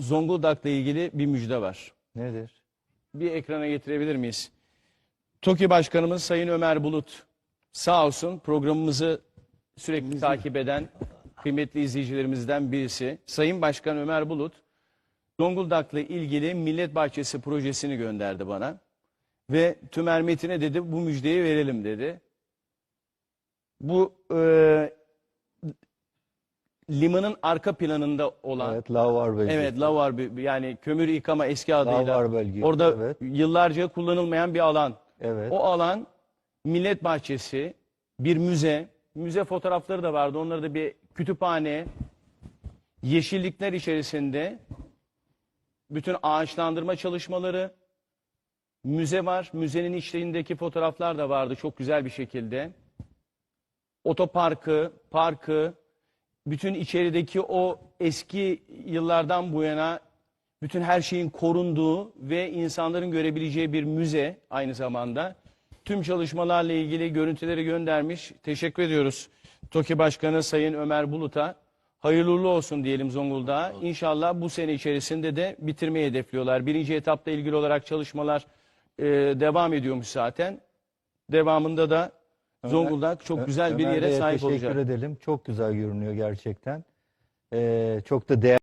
Zonguldak'la ilgili bir müjde var. Nedir? Bir ekrana getirebilir miyiz? TOKİ Başkanımız Sayın Ömer Bulut sağ olsun programımızı sürekli takip eden kıymetli izleyicilerimizden birisi. Sayın Başkan Ömer Bulut Zonguldak'la ilgili Millet Bahçesi projesini gönderdi bana. Ve Tümer Metin'e dedi bu müjdeyi verelim dedi. Bu e, limanın arka planında olan Evet, Lavar bölgesi. Evet, lavar bir- yani kömür yıkama eski adıyla. Lavar bölgesi, Orada evet. yıllarca kullanılmayan bir alan. Evet. O alan millet bahçesi, bir müze, müze fotoğrafları da vardı. Onları da bir kütüphane, yeşillikler içerisinde bütün ağaçlandırma çalışmaları, müze var. Müzenin içlerindeki fotoğraflar da vardı çok güzel bir şekilde. Otoparkı, parkı, bütün içerideki o eski yıllardan bu yana bütün her şeyin korunduğu ve insanların görebileceği bir müze aynı zamanda. Tüm çalışmalarla ilgili görüntüleri göndermiş. Teşekkür ediyoruz TOKİ Başkanı Sayın Ömer Bulut'a. Hayırlı uğurlu olsun diyelim Zonguldak'a. İnşallah bu sene içerisinde de bitirmeyi hedefliyorlar. Birinci etapla ilgili olarak çalışmalar e, devam ediyormuş zaten. Devamında da Zonguldak çok güzel bir Ömer yere Bey'e sahip teşekkür olacak. edelim. Çok güzel görünüyor gerçekten. Ee, çok da değerli.